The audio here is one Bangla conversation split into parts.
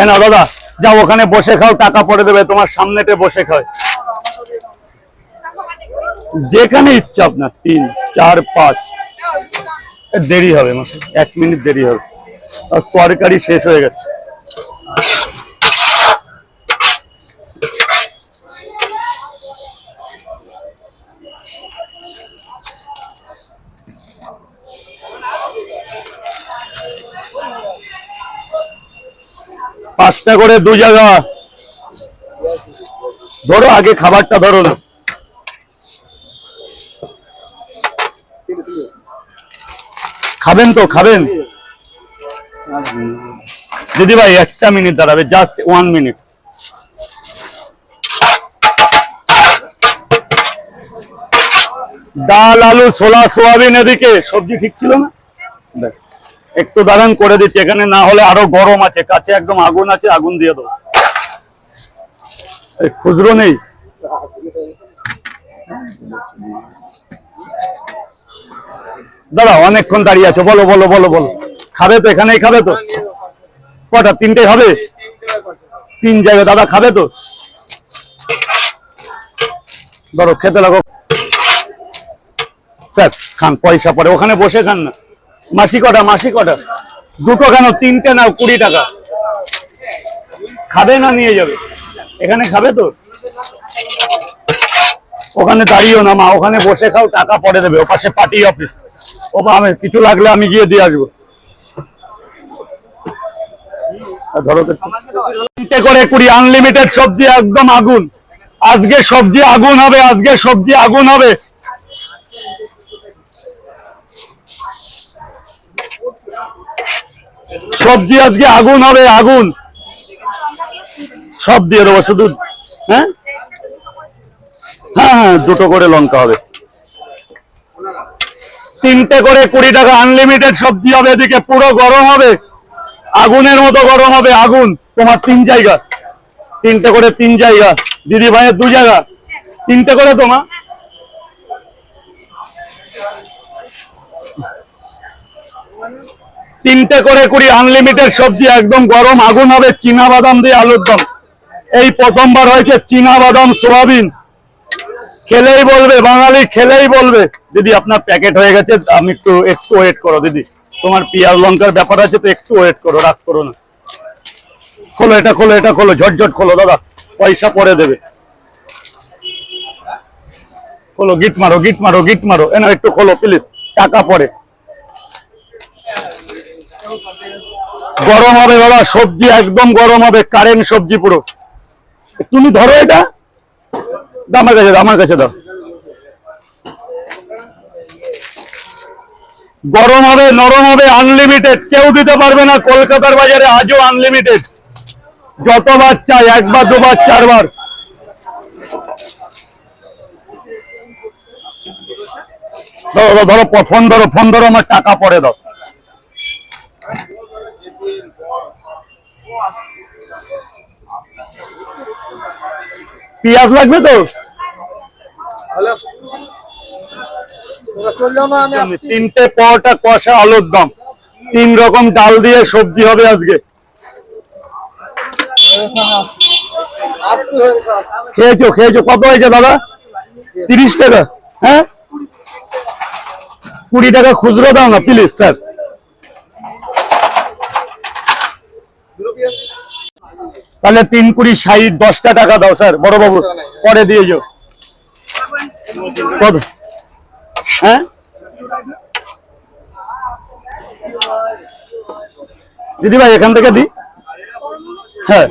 এ না দাদা, যাও, ওখানে বসে খাও, টাকা পরে দেবে, তোমার সামনেতে বসে খাও। যেখানে ইচ্ছা আপনার, তিন, চার, পাঁচ। দেরি হবে এক মিনিট দেরি হবে। তরকারি শেষ হয়ে গেছে। পাঁচটা করে দু জায়গা। ধরো, আগে খাবারটা ধরো। খাবেন তো, খাবেন। দিদি ভাই, একটা মিনিট দাঁড়াবে জাস্ট ওয়ান মিনিট ডাল, আলু, ছোলা, সোয়াবিন এদিকে। সবজি ঠিক ছিল না? ব্যাস। একটু দাঁড়ান করে দিচ্ছি, এখানে না হলে আরও গরম আছে, কাছে একদম আগুন আছে, আগুন দিয়ে দেবো। খুচরো নেই? দাদা অনেকক্ষণ দাঁড়িয়ে আছো, বলো বলো বলো বলো। খাবে তো, এখানেই খাবে তো? কটা তিনটে খাবে তিন জায়গায়, দাদা খাবে তো? ধরো, খেতে লাগো। স্যার, খান, পয়সা পরে, ওখানে বসে খান না। মাসি কটা মাসি কটা দুটো কেন? তিনটে নাও, কুড়ি টাকা। খাবে না নিয়ে যাবে? এখানে খাবে তো? ওখানে দাঁড়িয়েও না, মা। ওখানে বসে খাও, টাকা পরে দেবে। ও পাশে পার্টি অফিস ও আমি কিছু লাগলে আমি গিয়ে দিয়ে আসব। ধরো করে কুড়ি আনলিমিটেড সবজি একদম আগুন। আজকে সবজি আগুন হবে, আজকে সবজি আগুন হবে। সবজি আজকে আগুন হবে, আগুন। সব দিয়ে দেবো, শুধু হ্যাঁ? হ্যাঁ হ্যাঁ দুটো করে লঙ্কা হবে। তিনটে করে কুড়ি টাকা আনলিমিটেড সবজি হবে, এদিকে পুরো গরম হবে। আগুনের মতো গরম হবে, আগুন। তোমার তিন জায়গা। তিনটে করে তিন জায়গা। দিদি ভাইয়ের দু জায়গা। তিনটে করে তোমার? তিনটে করে কুড়ি আনলিমিটেড সবজি, একদম গরম, আগুন হবে, চীনা বাদাম দিয়ে আলুর দম। এই প্রথমবার হয়েছে চীনা বাদাম সোয়াবিন। খেলেই বলবে, বাঙালি খেলেই বলবে। দিদি, আপনার প্যাকেট হয়ে গেছে, আমি একটু একটু ওয়েট করো দিদি। তোমার পেঁয়াজ লঙ্কার ব্যাপার আছে তো একটু ওয়েট করো, রাগ করো না। খোলো, এটা খোলো এটা খোলো, ঝটঝট খোলো, দাদা, পয়সা পরে দেবে। খোলো, গিট মারো গিট মারো গিট মারো। এনা একটু খোলো প্লিজ টাকা পরে। গরম হবে বাবা সবজি একদম গরম হবে কারেন্ট সবজি পুরো। তুমি ধরো এটা। আমার কাছে আমার কাছে দাও গরম হবে নরম হবে আনলিমিটেড কেউ দিতে পারবে না কলকাতার বাজারে আজও আনলিমিটেড যতবার চাই একবার দুবার চারবার। ধরো ধরো, ধরো ফোন ধরো ফোন ধরো আমার টাকা পরে দাও। পেঁয়াজ লাগবে তো? তিনটে পরোটা, কষা, আলুর দম। তিন রকম ডাল দিয়ে সবজি হবে আজকে। খেয়েছো খেয়েছো? কত হয়েছে দাদা? তিরিশ টাকা হ্যাঁ? কুড়ি টাকা খুচরো দাও না প্লিজ স্যার তাহলে তিন কুড়ি, ষাট, দশটা টাকা দাও, স্যার, বড় বাবু। পরে দিয়ে যাও। কত? হ্যাঁ? দিদি ভাই, এখান থেকে দি। হ্যাঁ।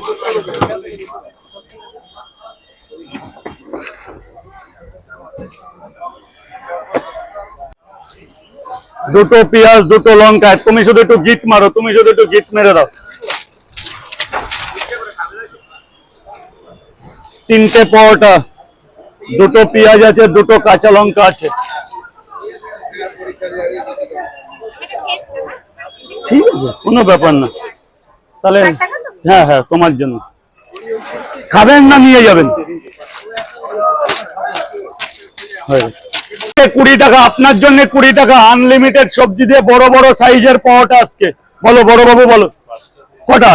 দুটো পেঁয়াজ, দুটো লঙ্কা তুমি শুধু একটু গিট মারো, তুমি শুধু একটু গিট মেরে দাও। তিনটে পরোটা, দুটো পেঁয়াজ আছে, দুটো কাঁচা লঙ্কা আছে। ঠিক আছে, কোনো ব্যাপার না। তাহলে হ্যাঁ হ্যাঁ তোমার জন্য। খাবেন না নিয়ে যাবেন? কুড়ি টাকা, আপনার জন্য কুড়ি টাকা আনলিমিটেড সবজি দিয়ে বড় বড় সাইজের পরোটা আজকে। বলো বড় বাবু বলো। কটা?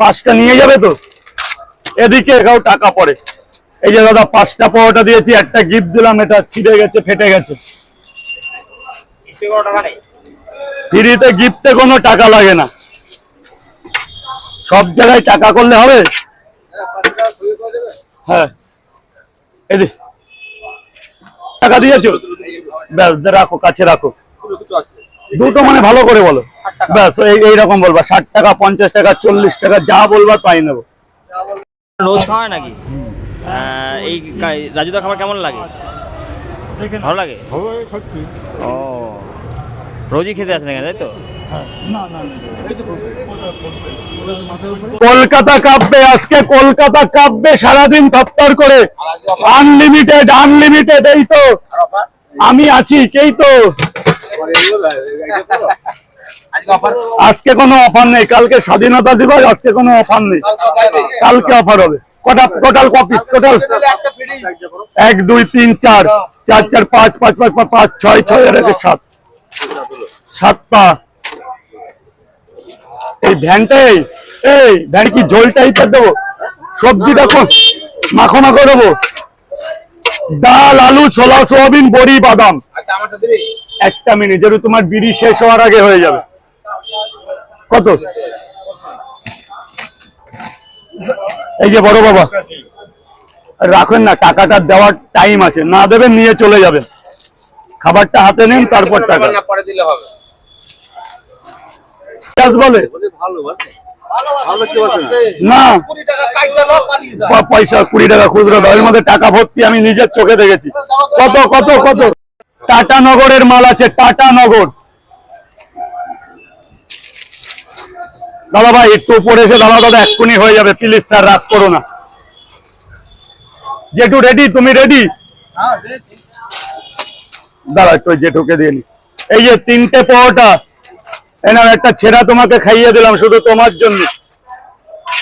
পাঁচটা নিয়ে যাবে তো? এদিকে এগাও টাকা পড়ে। এই যে দাদা, পাঁচটা পাওয়াটা দিয়েছি, একটা গিফট দিলাম, এটা ছিঁড়ে গেছে, ফেটে গেছে। ফ্রিতে গিফটে কোনো টাকা লাগে না। সব জায়গায় টাকা করলে হবে? হ্যাঁ। টাকা দিয়েছ? ব্যাস, রাখো, কাছে রাখো। দুটো মানে ভালো করে বলো। ব্যাস, এই, এইরকম বলবা, ষাট টাকা, পঞ্চাশ টাকা, চল্লিশ টাকা, যা বলবা তাই নেব। রোজ খাওয়া হয় নাকি এই রাজুদা খাবার কেমন লাগে? ভালো লাগে? ও রোজই খেতে আসেন এখানে তাই তো? কলকাতা কাঁপবে আজকে কলকাতা কাঁপবে সারাদিন থপ্তর করে। আনলিমিটেড আনলিমিটেড এই তো। আমি আছি কেই তো। আজকে কোনো অফার নেই কালকে স্বাধীনতা দিবস আজকে কোনো অফার নেই। কালকে অফার হবে। কটা টোটাল কপিস? টোটাল এক দুই তিন চার। চার চার পাঁচ পাঁচ পাঁচ পাঁচ পাঁচ ছয় ছয় আর একে সাত। সাতটা এই ভ্যানটাই এই ভ্যান কি ঝোল টাইপের দেবো? সবজি দেখো মাখো মাখো দেবো। ডাল আলু ছোলা সোয়াবিন বড়ি বাদাম। একটা মিনিট যেহেতু তোমার বিড়ি শেষ হওয়ার আগে হয়ে যাবে। কত? এই যে বড় বাবা। রাখেন না টাকাটা দেওয়ার টাইম আছে। না দেবেন নিয়ে চলে যাবেন। খাবারটা হাতে নেন তারপর টাকা। পরে দিলে হবে। বলে? না। পয়সা কুড়ি টাকা খুচরো এর মধ্যে টাকা ভর্তি আমি নিজের চোখে দেখেছি। কত কত কত? টাটা নগরের মাল আছে টাটা দাদা ভাই, একটু উপরে এসে দাদা দাদা, এক্ষুনি হয়ে যাবে। প্লিজ স্যার রাগ করো না। জেঠু রেডি তুমি রেডি হ্যাঁ দে একটু জেঠুকে দিয়ে নি। এই যে তিনটে পাওয়াটা এনার একটা ছেঁড়া তোমাকে খাইয়ে দিলাম শুধু তোমার জন্য।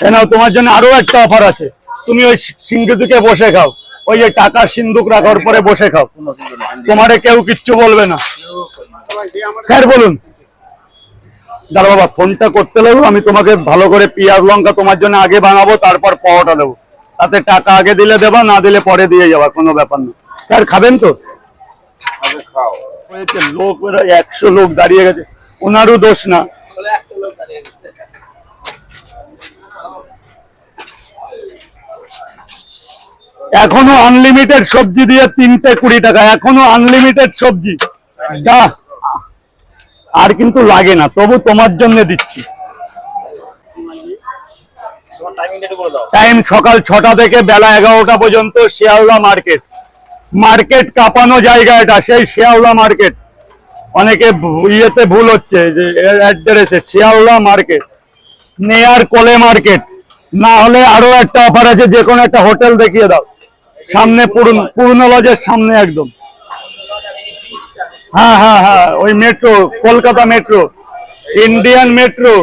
এনাও তোমার জন্য আরও একটা অফার আছে। তুমি ওই সিন্ধুকে বসে খাও। ওই যে টাকা সিন্ধুক রাখার পরে বসে খাও। তোমারে কেউ কিচ্ছু বলবে না। স্যার, বলুন। দাঁড়া বাবা ফোনটা করতে লাগবো আমি তোমাকে ভালো করে পেঁয়াজ লঙ্কা তোমার জন্য আগে বানাবো তারপর পাওয়াটা দেবো। তাতে টাকা আগে দিলে দেবা না দিলে পরে দিয়ে যাবা কোনো ব্যাপার না। স্যার খাবেন তো? লোক একশো লোক দাঁড়িয়ে গেছে। ওনারও দোষ না। বলে একশো লোক দাঁড়িয়ে গেছে। এখনও আনলিমিটেড সবজি দিয়ে তিনটে কুড়ি টাকা এখনও আনলিমিটেড সবজি। যা। আর কিন্তু লাগে না তবু তোমার জন্য দিচ্ছি। টাইম সকাল ছটা থেকে বেলা এগারোটা পর্যন্ত শিয়ালদা মার্কেট। মার্কেট কাঁপানো জায়গা এটা সেই শিয়ালদা মার্কেট। অনেকে ইয়েতে ভুল হচ্ছে যে অ্যাড্রেসে শিয়ালদা মার্কেট। নেয়ার কোলে মার্কেট। না হলে আরও একটা অফার আছে যে কোনো একটা হোটেল দেখিয়ে দাও। সামনে পূর্ণ পূর্ণ লজের সামনে একদম। হ্যাঁ হ্যাঁ হ্যাঁ ওই metro Kolkata metro Indian metro